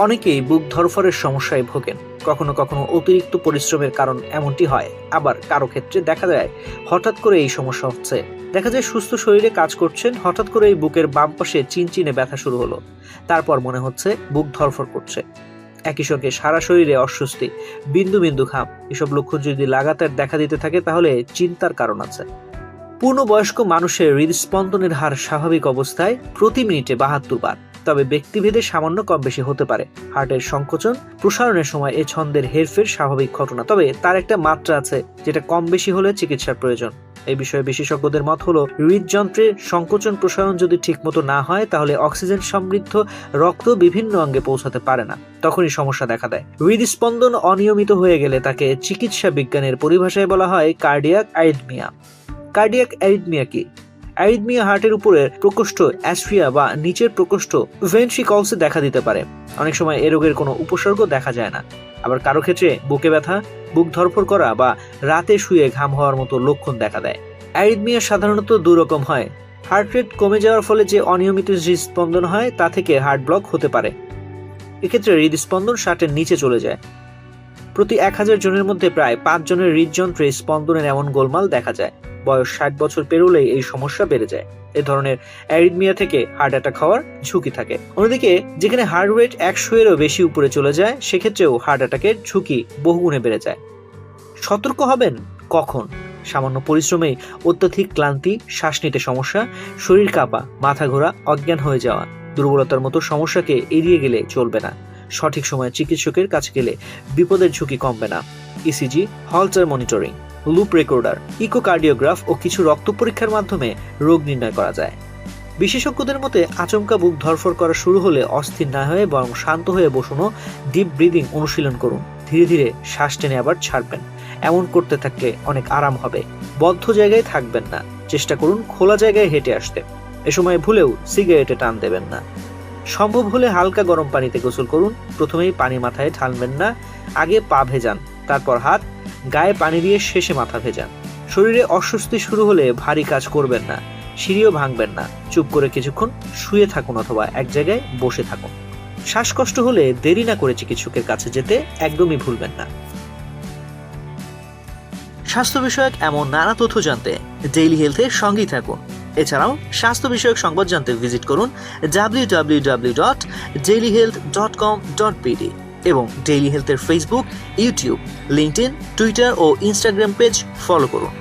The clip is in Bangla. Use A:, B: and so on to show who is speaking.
A: অনেকেই বুক ধরফরের সমস্যায় ভোগেন। কখনো কখনো অতিরিক্ত পরিশ্রমের কারণ এমনটি হয়, আবার কারও ক্ষেত্রে দেখা যায় হঠাৎ করে এই সমস্যা হচ্ছে। দেখা যায় সুস্থ শরীরে কাজ করছেন, হঠাৎ করে এই বুকের বাম পাশে চিনচিনে ব্যথা শুরু হলো। তারপর মনে হচ্ছে বুক ধরফর করছে। একই সঙ্গে সারা শরীরে অস্বস্তি, বিন্দু বিন্দু ঘাম, এসব লক্ষণ যদি লাগাতার দেখা দিতে থাকে, তাহলে চিন্তার কারণ আছে। পূর্ণবয়স্ক মানুষের হৃদস্পন্দনের হার স্বাভাবিক অবস্থায় প্রতি মিনিটে বাহাত্তর বার। তবে ব্যক্তিভেদে সামান্য কম বেশি হতে পারে। হার্টের সংকোচন, প্রসারণের সময় এ ছন্দের হেরফের স্বাভাবিক ঘটনা। তবে তার একটা মাত্রা আছে, যেটা কম বেশি হলে চিকিৎসার প্রয়োজন। এই বিষয়ে বিশেষজ্ঞদের মত হলো, হৃদযন্ত্রে সংকোচন প্রসারণ যদি ঠিকমতো না হয়, তাহলে অক্সিজেন সমৃদ্ধ রক্ত বিভিন্ন অঙ্গে পৌঁছাতে পারে না। তখনই সমস্যা দেখা দেয়। হৃদস্পন্দন অনিয়মিত হয়ে গেলে তাকে চিকিৎসা বিজ্ঞানের পরিভাষায় বলা হয় কার্ডিয়াক অ্যারিথমিয়া। কার্ডিয়াক অ্যারিথমিয়া কি? অ্যারিথমিয়া হার্টের উপরের প্রকোষ্ঠ অ্যাস্ট্রিয়া বা নিচের প্রকোষ্ঠ ভেন্ট্রিকলসে দেখা দিতে পারে। অনেক সময় এ রোগের কোনো উপসর্গ দেখা যায় না। আবার কারও ক্ষেত্রে বুকে ব্যথা, বুক ধরফর করা বা রাতে শুয়ে ঘাম হওয়ার মতো লক্ষণ দেখা দেয়। অ্যারিদমিয়া সাধারণত দু রকম হয়। হার্ট রেট কমে যাওয়ার ফলে যে অনিয়মিত হৃদস্পন্দন হয়, তা থেকে হার্ট ব্লক হতে পারে। এক্ষেত্রে হৃদস্পন্দন ষাটের নিচে চলে যায়। প্রতি এক হাজার জনের মধ্যে প্রায় পাঁচ জনের হৃদযন্ত্রে স্পন্দনের এমন গোলমাল দেখা যায়। বয়স ষাট বছর পেরোলেই এই সমস্যা বেড়ে যায়। এ ধরনের অ্যারিথমিয়া থেকে হার্ট অ্যাটাক হওয়ার ঝুঁকি থাকে। অন্যদিকে, যেখানে হার্ট রেট একশো এরও বেশি উপরে চলে যায়, সেক্ষেত্রেও হার্ট অ্যাটাকের ঝুঁকি বহুগুণে বেড়ে যায়। সতর্ক হবেন কখন? সামান্য পরিশ্রমেই অত্যধিক ক্লান্তি, শ্বাস নিতে সমস্যা, শরীর কাঁপা, মাথা ঘোরা, অজ্ঞান হয়ে যাওয়া, দুর্বলতার মতো সমস্যাকে এড়িয়ে গেলে চলবে না। সঠিক সময়ে চিকিৎসকের কাছে গেলে বিপদের ঝুঁকি কমবে না। ECG Holter monitoring loop recorder echocardiograph ও কিছু রক্ত পরীক্ষার মাধ্যমে রোগ নির্ণয় করা যায়। বিশেষজ্ঞদের মতে, আচমকা বুক ধরফর করা শুরু হলে অস্থির না হয়ে বরং শান্ত হয়ে বসুন ডিপ ব্রিদিং অনুশীলন করুন। ধীরে ধীরে শ্বাস টেনে আবার ছাড়বেন। এমন করতে থাকলে অনেক আরাম হবে। বদ্ধ জায়গায় থাকবেন না। চেষ্টা করুন খোলা জায়গায় হেঁটে আসতে। এ সময় ভুলেও সিগারেটে টান দেবেন না। সম্ভব হলে হালকা গরম পানিতে গোসল করুন। প্রথমেই পানি মাথায় ঢালবেন না। আগে পা ভেজান। তারপর হাত গায়ে পানি দিয়ে শেষে মাথা ভেজান শরীরে অস্বস্তি শুরু হলে ভারী কাজ করবেন না, সিঁড়িও ভাঙবেন না। চুপ করে কিছুক্ষণ শুয়ে থাকুন অথবা এক জায়গায় বসে থাকুন। শ্বাসকষ্ট হলে দেরি না করে চিকিৎসকের কাছে যেতে একদমই ভুলবেন না। স্বাস্থ্য বিষয়ক এমন নানা তথ্য জানতে ডেইলি হেলথে সঙ্গেই থাকুন। এছাড়াও স্বাস্থ্য বিষয়ক সংবাদ জানতে ভিজিট করুন W W W dot daily health dot com dot BD এবং ডেইলি হেলথের ফেসবুক ইউটিউব লিঙ্কড টুইটার ও ইনস্টাগ্রাম পেজ ফলো করুন।